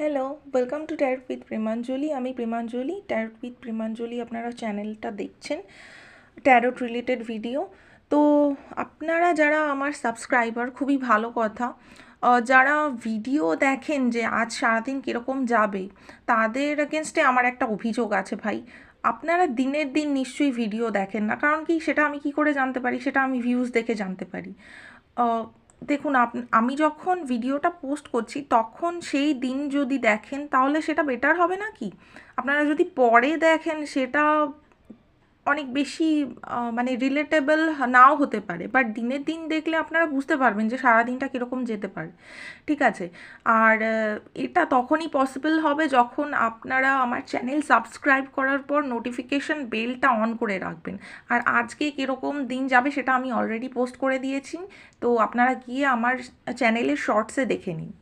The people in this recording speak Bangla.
Hello welcome to tarot with Premanjali আমি প্রেমাঞ্জলি ট্যারট উইথ প্রেমাঞ্জলি আপনারা চ্যানেলটা দেখছেন ট্যারট রিলেটেড ভিডিও তো আপনারা যারা আমার সাবস্ক্রাইবার খুবই ভালো কথা যারা ভিডিও দেখেন যে আজ সারাদিন কীরকম যাবে, তাদের এগেনস্টে আমার একটা অভিযোগ আছে ভাই। আপনারা দিনের দিন নিশ্চয়ই ভিডিও দেখেন না, কারণ কি সেটা আমি কি করে জানতে পারি, সেটা আমি ভিউজ দেখে জানতে পারি। দেখুন, আপ- আমি যখন ভিডিওটা পোস্ট করছি, তখন সেই দিন যদি দেখেন, তাহলে সেটা বেটার হবে না কি আপনারা যদি পরে দেখেন, সেটা অনেক বেশি মানে রিলেটেবল নাও হতে পারে। বাট দিনের দিন দেখলে আপনারা বুঝতে পারবেন যে সারা দিনটা কীরকম যেতে পারে। ঠিক আছে? আর এটা তখনই পসিবল হবে যখন আপনারা আমার চ্যানেল সাবস্ক্রাইব করার পর নোটিফিকেশন বেলটা অন করে রাখবেন। আর আজকে কীরকম দিন যাবে সেটা আমি অলরেডি পোস্ট করে দিয়েছি। তো আপনারা গিয়ে আমার চ্যানেলের শর্টসে দেখে নিন।